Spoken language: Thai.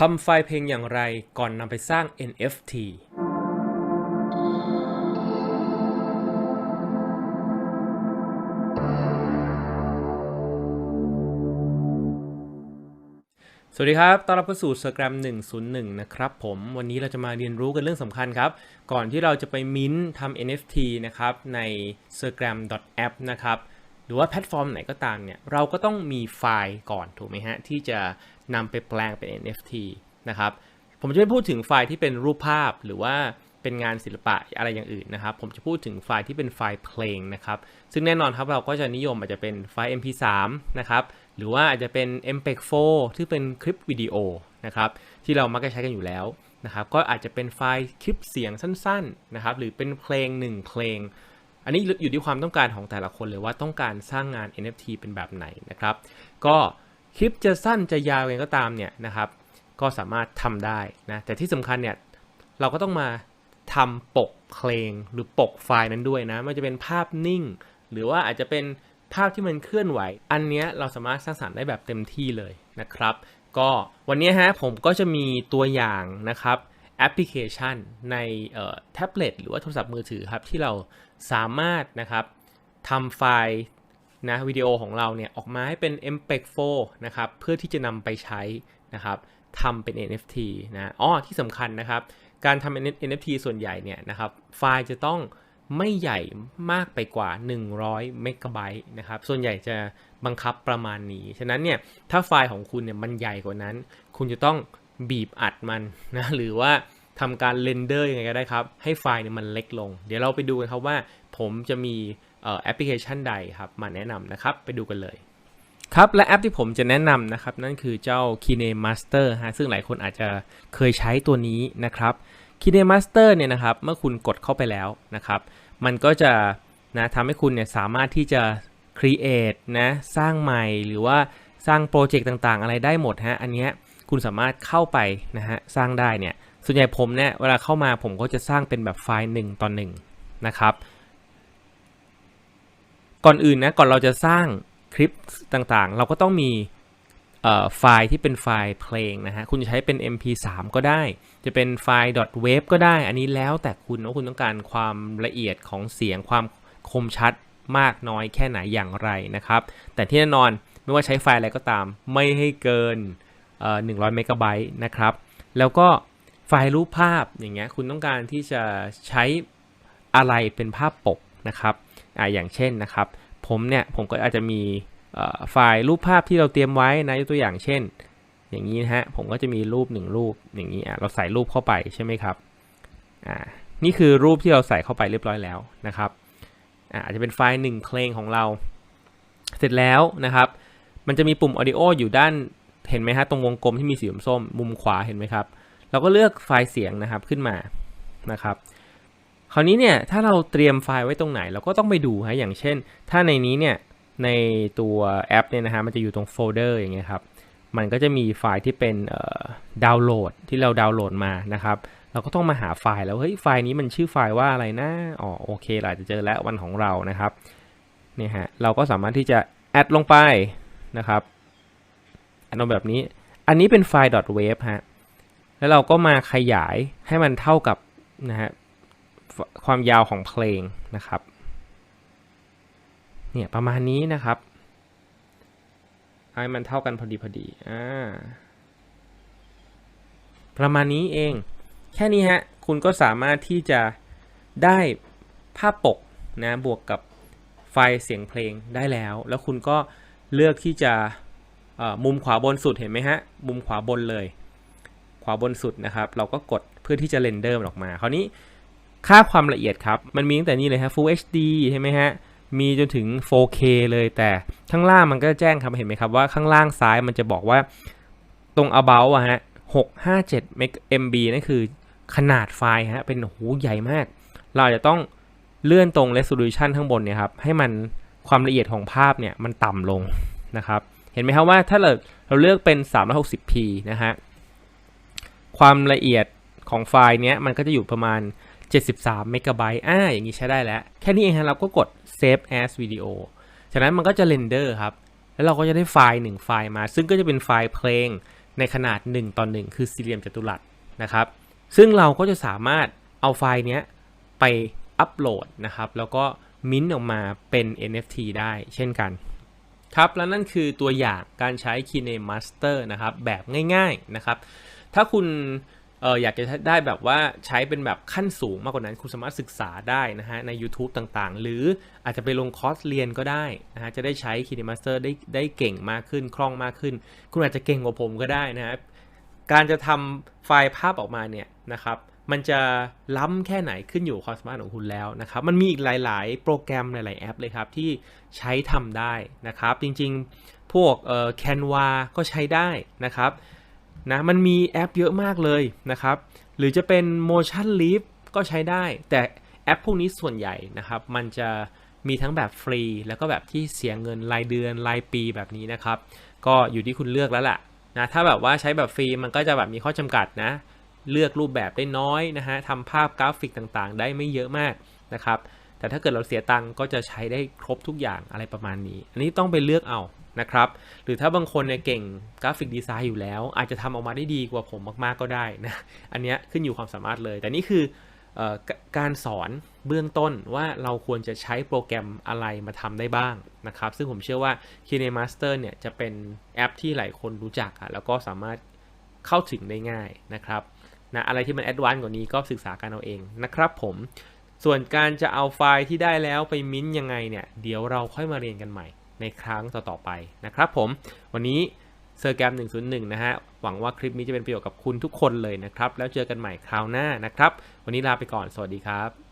ทำไฟล์เพลงอย่างไรก่อนนำไปสร้าง NFT สวัสดีครับ ต้อนรับเข้าสู่ s ก r a m 101 นะครับผม วันนี้เราจะมาเรียนรู้กันเรื่องสำคัญครับ ก่อนที่เราจะไปมิ้นท์ทำ NFT นะครับใน s g r a m app นะครับ หรือว่าแพลตฟอร์มไหนก็ตามเนี่ยเราก็ต้องมีไฟล์ก่อนถูกไหมฮะ ที่จะนำไปแปลงเป็น NFT นะครับ ผมจะไม่พูดถึงไฟล์ที่เป็นรูปภาพหรือว่าเป็นงานศิลปะอะไรอย่างอื่นนะครับ ผมจะพูดถึงไฟล์ที่เป็นไฟล์เพลงนะครับ ซึ่งแน่นอนครับเราก็จะนิยมอาจจะเป็นไฟล์ MP3 นะครับ หรือว่าอาจจะเป็น MPEG 4 ที่เป็นคลิปวิดีโอนะครับที่เรามักจะใช้กันอยู่แล้วนะครับ ก็อาจจะเป็นไฟล์คลิปเสียงสั้น ๆนะครับ หรือเป็นเพลงหนึ่งเพลง อันนี้อยู่ที่ความต้องการของแต่ละคนเลยว่าต้องการสร้างงาน NFT เป็นแบบไหนนะครับ ก็คลิปจะสั้นจะยาวเองก็ตามเนี่ยนะครับ ก็สามารถทำได้นะแต่ที่สำคัญเนี่ยเราก็ต้องมาทำปกเพลงหรือปกไฟล์นั้นด้วยนะไม่ว่าจะเป็นภาพนิ่ง หรือว่าอาจจะเป็นภาพที่มันเคลื่อนไหว อันเนี้ยเราสามารถสร้างสรรค์ได้แบบเต็มที่เลยนะครับ ก็วันนี้ฮะผมก็จะมีตัวอย่างนะครับ แอปพลิเคชันในแท็บเล็ตหรือว่าโทรศัพท์มือถือครับ ที่เราสามารถนะครับทำไฟล์นะวิดีโอของเราเนี่ยออกมาให้เป็น MPEG 4นะครับเพื่อที่จะนำไปใช้นะครับทำเป็น NFT นะอ๋อที่สำคัญนะครับ การทำ NFT ส่วนใหญ่เนี่ยนะครับไฟล์จะต้องไม่ใหญ่มากไปกว่า 100 เมกะไบต์นะครับ ส่วนใหญ่จะบังคับประมาณนี้ ฉะนั้นเนี่ย ถ้าไฟล์ของคุณเนี่ยมันใหญ่กว่านั้น คุณจะต้อง บีบอัดมันนะหรือว่าทำการเรนเดอร์ยังไงก็ได้ครับ ให้ไฟล์เนี่ยมันเล็กลง เดี๋ยวเราไปดูกันครับว่าผมจะมีแอปพลิเคชันใดครับมาแนะนำนะครับ ไปดูกันเลยครับและแอปที่ผมจะแนะนำนะครับ นั่นคือเจ้า KineMaster ฮะซึ่งหลายคนอาจจะเคยใช้ตัวนี้นะครับ KineMaster เนี่ยนะครับ เมื่อคุณกดเข้าไปแล้วนะครับ มันก็จะนะทำให้คุณเนี่ยสามารถที่จะ create นะสร้างใหม่หรือว่าสร้างโปรเจกต์ต่างๆ อะไรได้หมดฮะอันเนี้ย คุณสามารถเข้าไปนะฮะสร้างได้เนี่ยส่วนใหญ่ผมเนี่ยเวลาเข้ามาผมก็จะสร้างเป็นแบบไฟล์หนึ่งต่อหนึ่งนะครับ ก่อนอื่นนะก่อนเราจะสร้างคลิปต่างๆ เราก็ต้องมีไฟล์ที่เป็นไฟล์เพลงนะฮะ คุณจะใช้เป็น mp3 ก็ได้ จะเป็นไฟล์ .wav ก็ได้ อันนี้แล้วแต่คุณว่าคุณต้องการความละเอียดของเสียงความคมชัดมากน้อยแค่ไหนอย่างไรนะครับ แต่ที่แน่นอนไม่ว่าใช้ไฟล์อะไรก็ตาม ไม่ให้เกิน 100เมกะไบต์นะครับ แล้วก็ไฟล์รูปภาพอย่างเงี้ยคุณต้องการที่จะใช้อะไรเป็นภาพปกนะครับอ่าอย่างเช่นนะครับ ผมเนี่ยผมก็อาจจะมีไฟล์รูปภาพที่เราเตรียมไว้นะยกตัวอย่างเช่น อย่างนี้นะฮะผมก็จะมีรูปหนึ่งรูปอย่างนี้อะเราใส่รูปเข้าไปใช่ไหมครับอ่านี่คือรูปที่เราใส่เข้าไปเรียบร้อยแล้วนะครับอ่าอาจจะเป็นไฟล์หนึ่งเพลงของเรา เสร็จแล้วนะครับ มันจะมีปุ่ม audio อยู่ด้าน เห็นไหมฮะตรงวงกลมที่มีสีส้มมุมขวาเห็นไหมครับ เราก็เลือกไฟล์เสียงนะครับขึ้นมานะครับคราวนี้เนี่ยถ้าเราเตรียมไฟล์ไว้ตรงไหน เราก็ต้องไปดูฮะอย่างเช่น ถ้าในนี้เนี่ยในตัวแอปเนี่ยนะฮะมันจะอยู่ตรงโฟลเดอร์อย่างเงี้ยครับมันก็จะมีไฟล์ที่เป็นดาวน์โหลดที่เราดาวน์โหลดมานะครับเราก็ต้องมาหาไฟล์แล้วเฮ้ยไฟล์นี้มันชื่อไฟล์ว่าอะไรนะอ๋อโอเคเราจะเจอแล้ววันของเรานะครับเนี่ยฮะเราก็สามารถที่จะแอดลงไปนะครับ แอดลงแบบนี้ อันนี้เป็นไฟล์ .wave ฮะ แล้วเราก็มาขยายให้มันเท่ากับนะฮะความยาวของเพลงนะครับ เนี่ยประมาณนี้นะครับให้มันเท่ากันพอดีพอดีอ่าประมาณนี้เอง แค่นี้ฮะ คุณก็สามารถที่จะได้ภาพปกนะบวกกับไฟล์เสียงเพลงได้แล้ว แล้วคุณก็เลือกที่จะ มุมขวาบนสุดเห็นไหมฮะ มุมขวาบนเลย ขวาบนสุดนะครับ เราก็กดเพื่อที่จะเรนเดอร์มันออกมา คราวนี้ค่าความละเอียดครับ มันมีตั้งแต่นี้เลยฮะ Full HD ใช่ไหมฮะ มีจนถึง 4K เลยแต่ข้างล่างมันก็แจ้งครับเห็นไหมครับว่าข้างล่างซ้ายมันจะบอกว่าตรง about อะฮะ 657 MB นั่นคือขนาดไฟล์ฮะ เป็นหูใหญ่มาก เราจะต้องเลื่อนตรง resolution ข้างบนเนี่ยครับ ให้มันความละเอียดของภาพเนี่ยมันต่ำลงนะครับ เห็นไหมครับว่าถ้าเราเราเลือกเป็น 360p นะฮะ ความละเอียดของไฟล์เนี้ยมันก็จะอยู่ประมาณ 73 เมกะไบต์อ่า อย่างนี้ใช้ได้แล้ว แค่นี้เองครับเราก็กด save as video จากนั้นมันก็จะเรนเดอร์ครับ แล้วเราก็จะได้ไฟล์หนึ่งไฟล์มา ซึ่งก็จะเป็นไฟล์เพลงในขนาด 1 ต่อ 1 คือสี่เหลี่ยมจัตุรัสนะครับ ซึ่งเราก็จะสามารถเอาไฟล์เนี้ยไปอัปโหลดนะครับ แล้วก็มิ้นท์ออกมาเป็น NFT ได้เช่นกัน ครับแล้วนั่นคือตัวอย่างการใช้ KineMaster นะครับแบบง่ายๆนะครับ ถ้าคุณเอออยากจะได้แบบว่าใช้เป็นแบบขั้นสูงมากกว่านั้นคุณสามารถศึกษาได้นะฮะใน YouTube ต่างๆ หรืออาจจะไปลงคอร์สเรียนก็ได้นะฮะจะได้ใช้ KineMaster ได้ได้เก่งมากขึ้นคล่องมากขึ้น คุณอาจจะเก่งกว่าผมก็ได้นะครับการจะทำไฟล์ภาพออกมาเนี่ยนะครับ มันจะล้ำแค่ไหนขึ้นอยู่ความสามารถของคุณแล้วนะครับ มันมีอีกหลาย ๆ โปรแกรมหลาย ๆ แอปเลยครับที่ใช้ทำได้นะครับ จริง ๆ พวกเอ่อ Canva ก็ใช้ได้นะครับนะมันมีแอปเยอะมากเลยนะครับ หรือจะเป็น Motion Leap ก็ใช้ได้ แต่แอปพวกนี้ส่วนใหญ่นะครับ มันจะมีทั้งแบบฟรี แล้วก็แบบที่เสียเงินรายเดือนรายปีแบบนี้นะครับ ก็อยู่ที่คุณเลือกแล้วแหละนะถ้าแบบว่าใช้แบบฟรีมันก็จะแบบมีข้อจำกัดนะ เลือกรูปแบบได้น้อยนะฮะทำภาพกราฟิกต่างๆ ได้ไม่เยอะมากนะครับแต่ถ้าเกิดเราเสียตังค์ก็จะใช้ได้ครบทุกอย่างอะไรประมาณนี้ อันนี้ต้องไปเลือกเอานะครับ หรือถ้าบางคนเนี่ยเก่งกราฟิกดีไซน์อยู่แล้ว อาจจะทำออกมาได้ดีกว่าผมมากๆก็ได้นะ อันนี้ขึ้นอยู่ความสามารถเลย แต่นี่คือออการสอนเบื้องต้นว่าเราควรจะใช้โปรแกรมอะไรมาทำได้บ้างนะครับ ซึ่งผมเชื่อว่า KineMaster เนี่ยจะเป็นแอปที่หลายคนรู้จักอะแล้วก็สามารถเข้าถึงได้ง่ายนะครับ นะอะไรที่มันแอดวานซ์กว่านี้ก็ศึกษากันเอาเองนะครับผมส่วนการจะเอาไฟล์ที่ได้แล้วไปมิ้นยังไงเนี่ยเดี๋ยวเราค่อยมาเรียนกันใหม่ในครั้งต่อๆไปนะครับผมวันนี้เซอร์แกรม101 นะฮะ หวังว่าคลิปนี้จะเป็นประโยชน์กับคุณทุกคนเลยนะครับ แล้วเจอกันใหม่คราวหน้านะครับ วันนี้ลาไปก่อน สวัสดีครับ